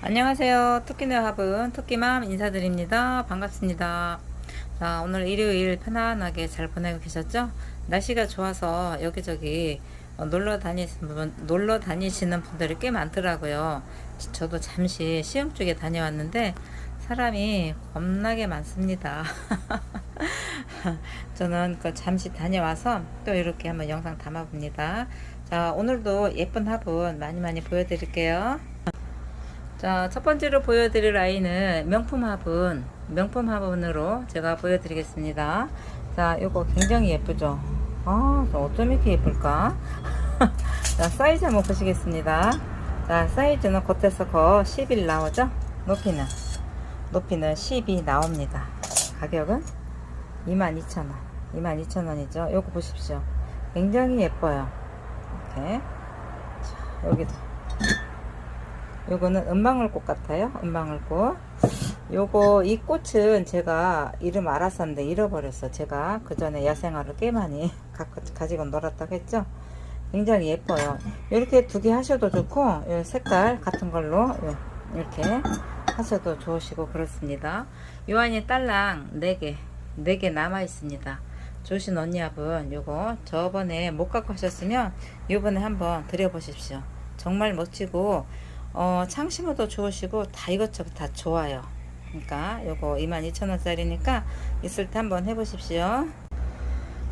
안녕하세요. 토끼네 화분 토끼맘 인사드립니다. 반갑습니다. 자, 오늘 일요일 편안하게 잘 보내고 계셨죠? 날씨가 좋아서 여기저기 어, 놀러 다니시는 분, 놀러 다니시는 분들이 꽤 많더라고요. 저- 저도 잠시 시험 쪽에 다녀왔는데 사람이 겁나게 많습니다. 저는 그 잠시 다녀와서 또 이렇게 한번 영상 담아봅니다. 자, 오늘도 예쁜 화분 많이 많이 보여드릴게요. 자, 첫 번째로 보여드릴 아이는 명품 화분, 명품 화분으로 제가 보여드리겠습니다. 자, 요거 굉장히 예쁘죠? 아, 저 어쩜 이렇게 예쁠까? 자, 사이즈 한번 보시겠습니다. 자, 사이즈는 겉에서 거 11 나오죠? 높이는, 높이는 12 나옵니다. 가격은 22,000원. 22,000원이죠? 요거 보십시오. 굉장히 예뻐요. 이렇게. 자, 여기도. 요거는 은방울꽃 같아요. 은방울꽃. 요거 이 꽃은 제가 이름 알았었는데 잃어버렸어. 제가 그 전에 야생화를 꽤 많이 가지고 놀았다고 했죠. 굉장히 예뻐요. 이렇게 두 개 하셔도 좋고 요 색깔 같은 걸로 요- 이렇게 하셔도 좋으시고 그렇습니다. 요한이 딸랑 4개 4개 남아 있습니다. 조신 언니합은 요거 저번에 못 갖고 하셨으면 요번에 한번 드려보십시오. 정말 멋지고 어, 창심호도 좋으시고 다 이것저것 다 좋아요. 그러니까 요거 22,000원짜리니까 있을 때 한번 해보십시오.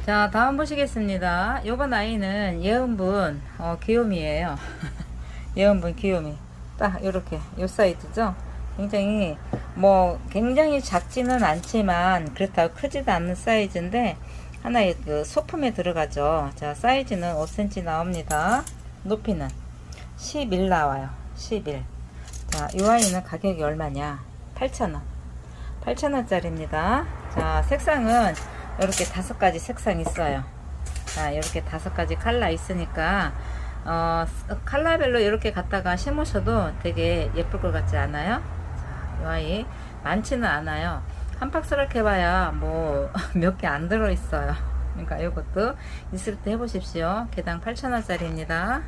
자 다음 보시겠습니다. 요번 아이는 예은분 어, 귀요미예요. 예은분 귀요미 딱 요렇게 요 사이즈죠. 굉장히 뭐 굉장히 작지는 않지만 그렇다고 크지도 않는 사이즈인데 하나의 그 소품에 들어가죠. 자 사이즈는 5cm 나옵니다. 높이는 11 나와요. 11. 자, 이 아이는 가격이 얼마냐? 8,000원. 8,000원짜리입니다. 자, 색상은 이렇게 다섯 가지 색상 있어요. 자, 이렇게 다섯 가지 칼라 있으니까, 어, 칼라별로 이렇게 갖다가 심으셔도 되게 예쁠 것 같지 않아요? 자, 이 아이 많지는 않아요. 한 박스를 해봐야 뭐 몇 개 안 들어있어요. 그러니까 이것도 있을 때 해보십시오. 개당 8,000원짜리입니다.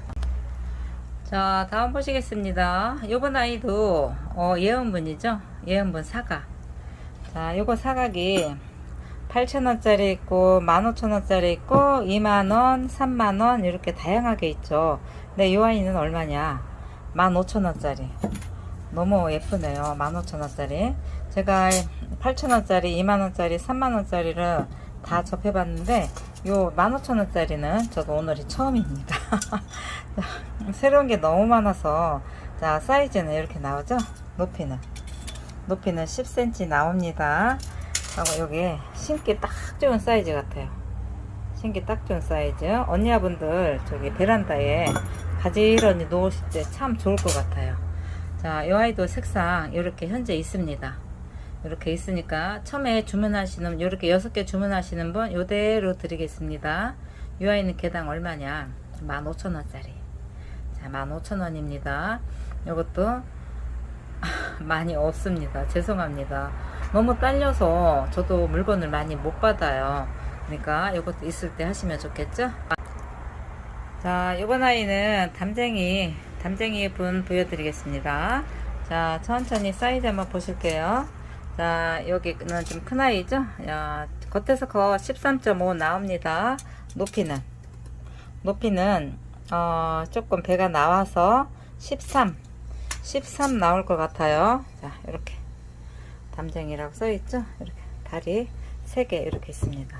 자, 다음 보시겠습니다. 요번 아이도 어, 예언분이죠. 예언분 사각. 자, 요거 사각이 8,000원짜리 있고 15,000원짜리 있고 2만원, 3만원 이렇게 다양하게 있죠. 근데 요 아이는 얼마냐? 15,000원짜리. 너무 예쁘네요. 15,000원짜리. 제가 8,000원짜리, 2만원짜리, 3만원짜리를 다 접해봤는데 요 15,000원짜리는 저도 오늘이 처음입니다. 새로운 게 너무 많아서. 자 사이즈는 이렇게 나오죠? 높이는. 높이는 10cm 나옵니다. 하고 여기 신기 딱 좋은 사이즈 같아요. 신기 딱 좋은 사이즈. 언니분들 저기 베란다에 가지런히 놓으실 때 참 좋을 것 같아요. 자이 아이도 색상 이렇게 현재 있습니다. 이렇게 있으니까 처음에 주문하시는 이렇게 6개 주문하시는 분 요대로 드리겠습니다. 이 아이는 개당 얼마냐? 15,000원짜리 자, 15,000원입니다. 이것도 많이 없습니다. 죄송합니다. 너무 딸려서 저도 물건을 많이 못 받아요. 그러니까 이것도 있을 때 하시면 좋겠죠? 자, 이번 아이는 담쟁이, 담쟁이 분 보여드리겠습니다. 자, 천천히 사이즈 한번 보실게요. 자, 여기는 좀 큰 아이죠? 야, 겉에서 거13.5 나옵니다. 높이는. 높이는 어, 조금 배가 나와서 13 13 나올 것 같아요. 자 이렇게. 담쟁이라고 써 있죠? 이렇게. 다리 3개 이렇게 있습니다.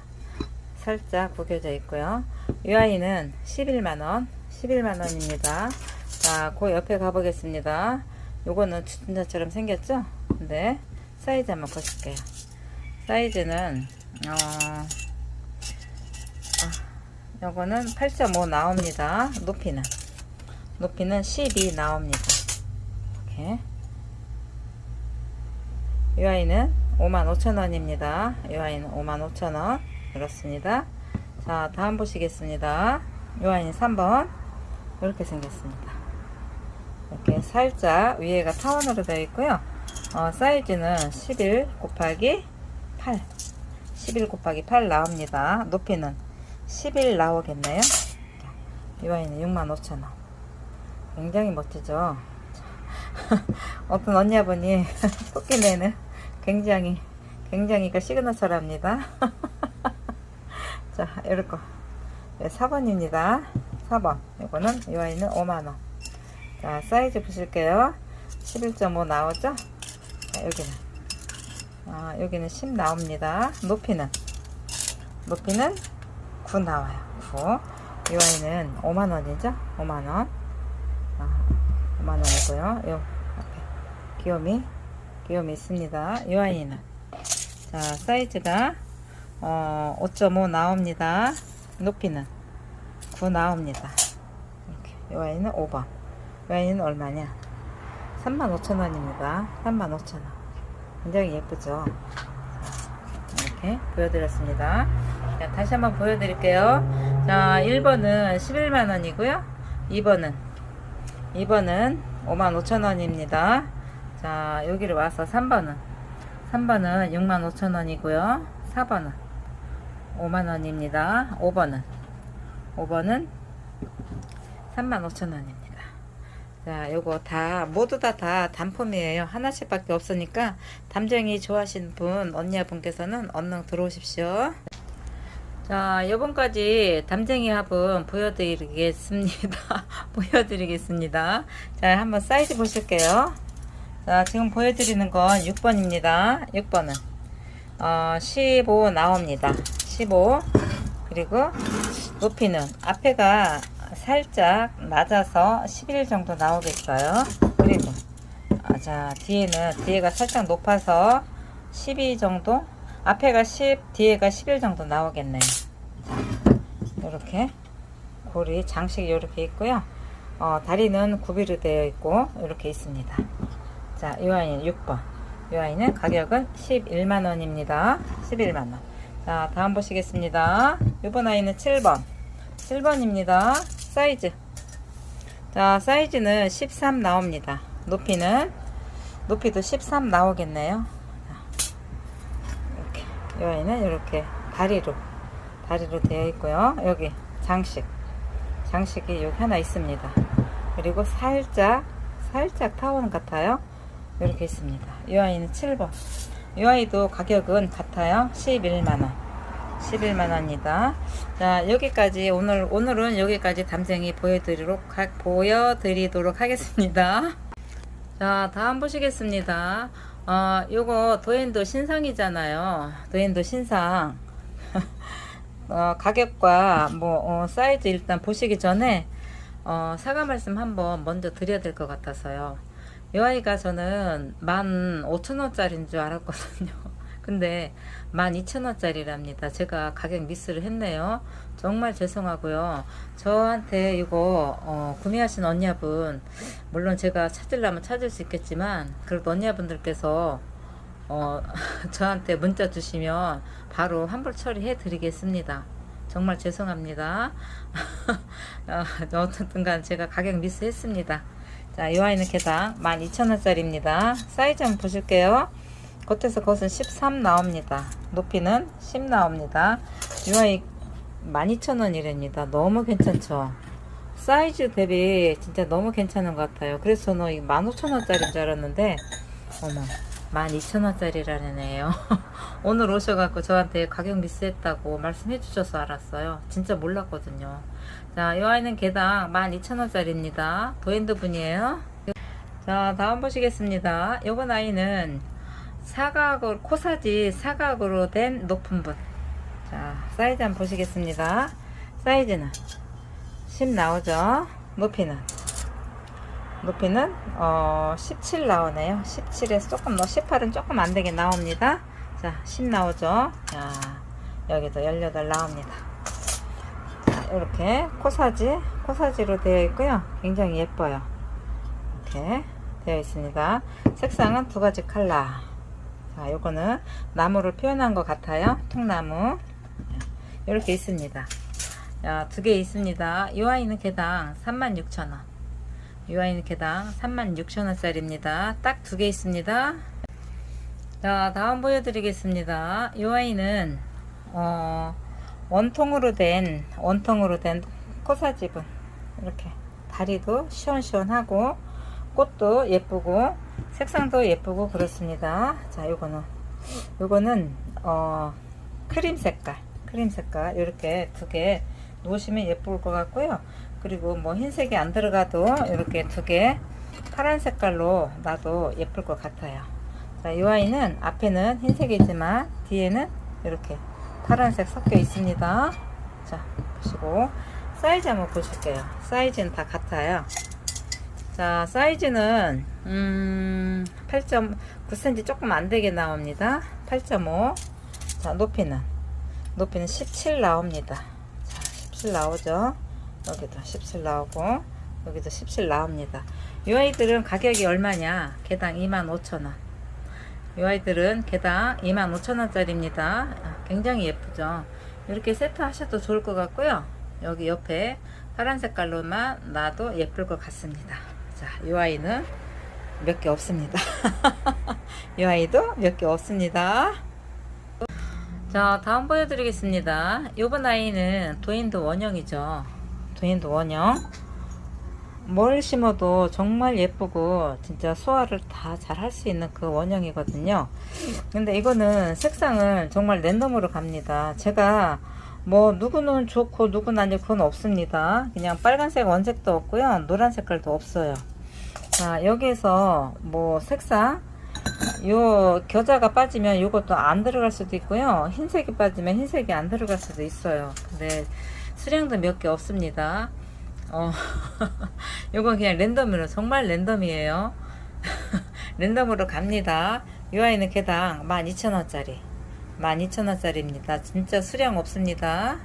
살짝 구겨져 있고요. 이 아이는 11만원. 11만원입니다. 자 그 옆에 가보겠습니다. 요거는 주전자처럼 생겼죠? 근데 사이즈 한번 보실게요. 사이즈는 어, 요거는 8.5 나옵니다. 높이는 높이는 12 나옵니다. 이렇게 이 아이는 55,000원입니다. 이 아이는 55,000원 그렇습니다. 자 다음 보시겠습니다. 이 아이는 3번 이렇게 생겼습니다. 이렇게 살짝 위에가 타원으로 되어 있고요. 어, 사이즈는 11 곱하기 8 11 곱하기 8 나옵니다. 높이는 10일 나오겠네요. 이 와인은 65,000원. 굉장히 멋지죠? 어떤 언니분이 토끼네는 굉장히 굉장히가 시그너처랍니다. 자, 이럴 거. 네, 4번입니다. 4번. 이거는 이 아이는 5만 원. 자, 사이즈 보실게요. 11.5 나오죠? 자, 여기는 아, 여기는 10 나옵니다. 높이는 높이는 9 나와요. 9. 이 아이는 5만 원이죠? 5만 원. 아, 5만 원이고요. 요 앞에 귀요미 귀요미 있습니다. 이 아이는 자, 사이즈가 어, 5.5 나옵니다. 높이는 9 나옵니다. 이렇게. 이 아이는 5번. 이 아이는 얼마냐? 35,000원입니다. 35,000원. 굉장히 예쁘죠? 자, 이렇게 보여드렸습니다. 자, 다시 한번 보여드릴게요. 자, 1번은 11만원이고요. 2번은 2번은 55,000원입니다. 자, 여기를 와서 3번은 3번은 65,000원이고요. 4번은 5만원입니다. 5번은 5번은 35,000원입니다. 자, 요거 다 모두 다 다 단품이에요. 하나씩밖에 없으니까 담쟁이 좋아하시는 분 언니분께서는 얼른 들어오십시오. 자, 요번까지 담쟁이 화분 보여드리겠습니다. 보여드리겠습니다. 자, 한번 사이즈 보실게요. 자, 지금 보여드리는 건 6번입니다. 6번은 어, 15 나옵니다. 15 그리고 높이는 앞에가 살짝 낮아서 11 정도 나오겠어요. 그리고 아, 자 뒤에는 뒤에가 살짝 높아서 12 정도 앞에가 10 뒤에가 11 정도 나오겠네요. 이렇게 고리 장식 이렇게 있고요. 어, 다리는 구비로 되어 있고 이렇게 있습니다. 자, 이 아이는 6번. 이 아이는 가격은 11만 원입니다. 11만 원. 자, 다음 보시겠습니다. 이번 아이는 7번. 7번입니다. 사이즈. 자, 사이즈는 13 나옵니다. 높이는 높이도 13 나오겠네요. 이 아이는 이렇게 다리로 다리로 되어 있고요. 여기 장식. 장식이 여기 하나 있습니다. 그리고 살짝 살짝 타원 같아요. 이렇게 있습니다. 이 아이는 7번. 이 아이도 가격은 같아요. 11만원. 11만원입니다. 자, 여기까지, 오늘, 오늘은 여기까지 담쟁이 보여드리도록, 하, 보여드리도록 하겠습니다. 자, 다음 보시겠습니다. 어, 요거 도엔도 신상이잖아요. 도엔도 신상. 어, 가격과 뭐, 어, 사이즈 일단 보시기 전에, 어, 사과 말씀 한번 먼저 드려야 될 것 같아서요. 이 아이가 저는 15,000원짜리인 줄 알았거든요. 근데 12,000원짜리랍니다. 제가 가격 미스를 했네요. 정말 죄송하고요. 저한테 이거 어, 구매하신 언니분 물론 제가 찾으려면 찾을 수 있겠지만 그래도 언니분들께서 어, 저한테 문자 주시면 바로 환불 처리해 드리겠습니다. 정말 죄송합니다. 어, 어쨌든 간 제가 가격 미스했습니다. 자, 이 아이는 개당 12,000원짜리입니다. 사이즈 한번 보실게요. 겉에서 겉은 13 나옵니다. 높이는 10 나옵니다. 이 아이 12,000원이랍니다. 너무 괜찮죠? 사이즈 대비 진짜 너무 괜찮은 것 같아요. 그래서 저는 이 15,000원짜리인 줄 알았는데, 어머, 12,000원짜리라네요. 오늘 오셔갖고 저한테 가격 미스했다고 말씀해 주셔서 알았어요. 진짜 몰랐거든요. 자, 이 아이는 개당 12,000원짜리입니다. 도엔드 분이에요. 자, 다음 보시겠습니다. 요번 아이는 사각으로, 코사지 사각으로 된 높은 분. 자, 사이즈 한번 보시겠습니다. 사이즈는 10 나오죠? 높이는 높이는 어, 17 나오네요. 17에서 조금 더 18은 조금 안 되게 나옵니다. 자, 10 나오죠? 자, 여기도 18 나옵니다. 자, 이렇게 코사지, 코사지로 되어 있고요. 굉장히 예뻐요. 이렇게 되어 있습니다. 색상은 두 가지 컬러. 자, 요거는 나무를 표현한 것 같아요. 통나무. 이렇게 있습니다. 두 개 있습니다. 이 아이는 개당 36,000원. 이 아이는 개당 36,000원짜리입니다. 딱 두 개 있습니다. 자, 다음 보여드리겠습니다. 이 아이는, 어, 원통으로 된, 원통으로 된 코사지분. 이렇게. 다리도 시원시원하고, 꽃도 예쁘고 색상도 예쁘고 그렇습니다. 자, 요거는 요거는 어 크림 색깔, 크림 색깔 이렇게 두 개 놓으시면 예쁠 것 같고요. 그리고 뭐 흰색이 안 들어가도 이렇게 두 개 파란 색깔로 놔도 예쁠 것 같아요. 자, 이 아이는 앞에는 흰색이지만 뒤에는 이렇게 파란색 섞여 있습니다. 자, 보시고 사이즈 한번 보실게요. 사이즈는 다 같아요. 자, 사이즈는 음, 8.9cm 조금 안 되게 나옵니다. 8.5. 자, 높이는 높이는 17 나옵니다. 자, 17 나오죠. 여기도 17 나오고 여기도 17 나옵니다. 이 아이들은 가격이 얼마냐? 개당 25,000원. 이 아이들은 개당 25,000원짜리입니다. 굉장히 예쁘죠? 이렇게 세트 하셔도 좋을 것 같고요. 여기 옆에 파란 색깔로만 놔도 예쁠 것 같습니다. 자, 이 아이는 몇 개 없습니다. 이 아이도 몇 개 없습니다. 자, 다음 보여드리겠습니다. 이번 아이는 도인도 원형이죠. 도인도 원형. 뭘 심어도 정말 예쁘고 진짜 소화를 다 잘 할 수 있는 그 원형이거든요. 근데 이거는 색상을 정말 랜덤으로 갑니다. 제가 뭐 누구는 좋고 누구는 아니고 그건 없습니다. 그냥 빨간색 원색도 없고요. 노란 색깔도 없어요. 자, 여기에서 뭐 색상 요 겨자가 빠지면 이것도 안 들어갈 수도 있고요. 흰색이 빠지면 흰색이 안 들어갈 수도 있어요. 근데 수량도 몇 개 없습니다. 어, 요건 그냥 랜덤으로 정말 랜덤이에요. 랜덤으로 갑니다. 이 아이는 개당 12,000원짜리. 12,000원짜리입니다. 진짜 수량 없습니다.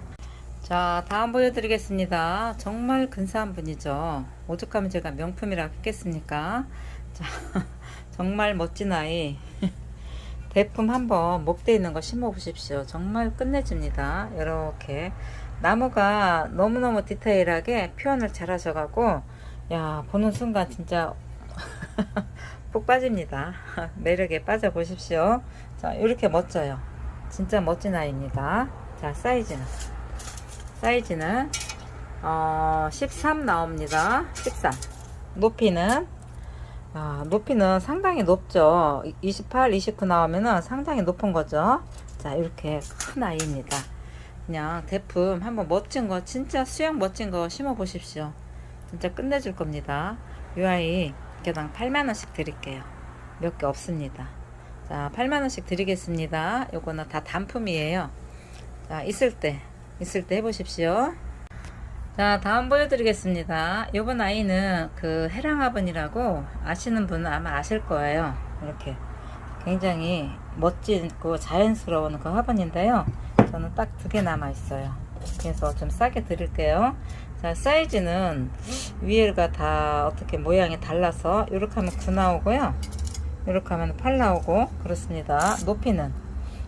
자, 다음 보여드리겠습니다. 정말 근사한 분이죠. 오죽하면 제가 명품이라 했겠습니까? 자, 정말 멋진 아이. 대품 한번 목대 있는 거 심어 보십시오. 정말 끝내줍니다. 이렇게 나무가 너무너무 디테일하게 표현을 잘 하셔가고 야 보는 순간 진짜 푹 빠집니다. 매력에 빠져 보십시오. 자 이렇게 멋져요. 진짜 멋진 아이입니다. 자 사이즈는 사이즈는 어, 13 나옵니다. 13 높이는 아, 높이는 상당히 높죠. 28, 29 나오면은 상당히 높은 거죠. 자, 이렇게 큰 아이입니다. 그냥 대품 한번 멋진 거, 진짜 수영 멋진 거 심어 보십시오. 진짜 끝내줄 겁니다. 이 아이 개당 8만 원씩 드릴게요. 몇 개 없습니다. 자, 8만 원씩 드리겠습니다. 요거는 다 단품이에요. 자, 있을 때, 있을 때 해보십시오. 자, 다음 보여드리겠습니다. 요번 아이는 그 해랑화분이라고 아시는 분은 아마 아실 거예요. 이렇게 굉장히 멋지고 자연스러운 그 화분인데요. 저는 딱 두 개 남아 있어요. 그래서 좀 싸게 드릴게요. 자, 사이즈는 위에가 다 어떻게 모양이 달라서 이렇게 하면 9 나오고요. 이렇게 하면 8 나오고 그렇습니다. 높이는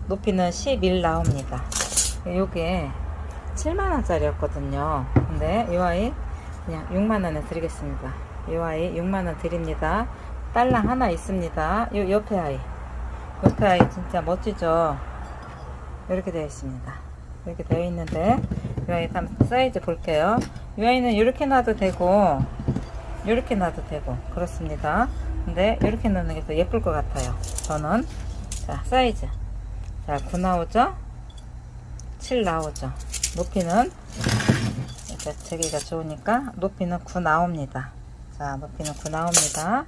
높이는 11 나옵니다. 요게 7만원짜리였거든요. 근데 이 아이 그냥 6만원에 드리겠습니다. 이 아이 6만원 드립니다. 딸랑 하나 있습니다. 요 옆에 아이. 옆에 아이 진짜 멋지죠? 이렇게 되어 있습니다. 이렇게 되어 있는데 이 아이 사이즈 볼게요. 이 아이는 이렇게 놔도 되고 이렇게 놔도 되고 그렇습니다. 근데 이렇게 넣는 게 더 예쁠 것 같아요. 저는 자 사이즈 자9 나오죠? 7 나오죠? 높이는 이렇게 재기가 좋으니까 높이는 9 나옵니다. 자, 높이는 9 나옵니다.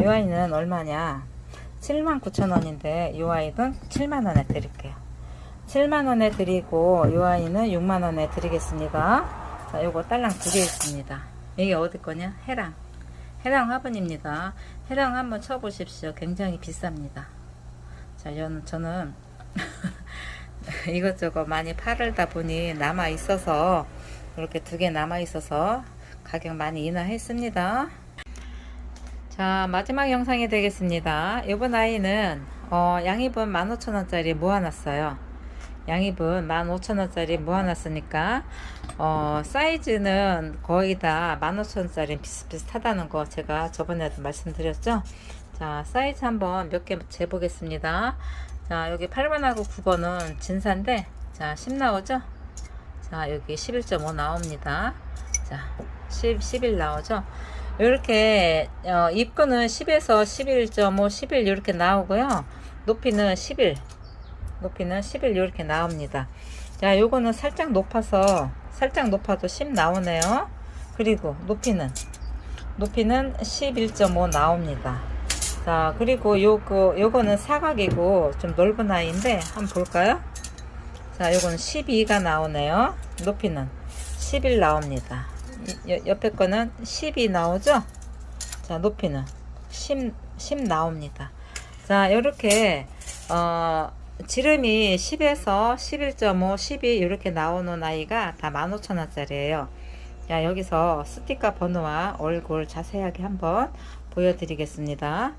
이 아이는 얼마냐? 79,000원인데 이 아이는 7만원에 드릴게요. 7만원에 드리고 이 아이는 6만원에 드리겠습니다. 자, 요거 딸랑 두 개 있습니다. 이게 어디 거냐? 해랑. 해랑 화분입니다. 해랑 한번 쳐보십시오. 굉장히 비쌉니다. 자, 저는 이것저것 많이 팔다 보니 남아 있어서 이렇게 두 개 남아 있어서 가격 많이 인하했습니다. 자 마지막 영상이 되겠습니다. 이번 아이는 어, 양입은 15,000원짜리 모아놨어요. 양입은 15,000원짜리 모아놨으니까 어, 사이즈는 거의 다 15,000원짜리 비슷비슷하다는 거 제가 저번에도 말씀드렸죠. 자 사이즈 한번 몇 개 재보겠습니다. 자 여기 8번하고 9번은 진사인데 자 10 나오죠 자 여기 11.5 나옵니다 자 10, 11 나오죠 이렇게 어, 입구는 10에서 11.5, 11 이렇게 나오고요. 높이는 11, 높이는 11 이렇게 나옵니다. 자, 요거는 살짝 높아서 살짝 높아도 10 나오네요. 그리고 높이는 높이는 11.5 나옵니다. 자, 그리고 요거 요거는 사각이고 좀 넓은 아이인데 한번 볼까요? 자, 요거는 12가 나오네요. 높이는 11 나옵니다. 이- 여- 옆에 거는 12 나오죠? 자, 높이는 10, 10 나옵니다. 자, 요렇게, 어, 지름이 10에서 11.5, 12 이렇게 나오는 아이가 다 15,000원짜리예요. 자, 여기서 스티커 번호와 얼굴 자세하게 한번 보여드리겠습니다.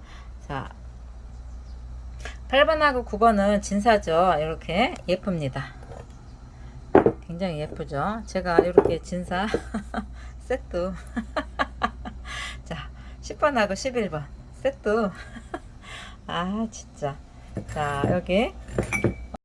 자, 8번하고 9번은 진사죠. 이렇게 예쁩니다. 굉장히 예쁘죠. 제가 이렇게 진사 세트 자 10번하고 11번 세트 아 진짜 자 여기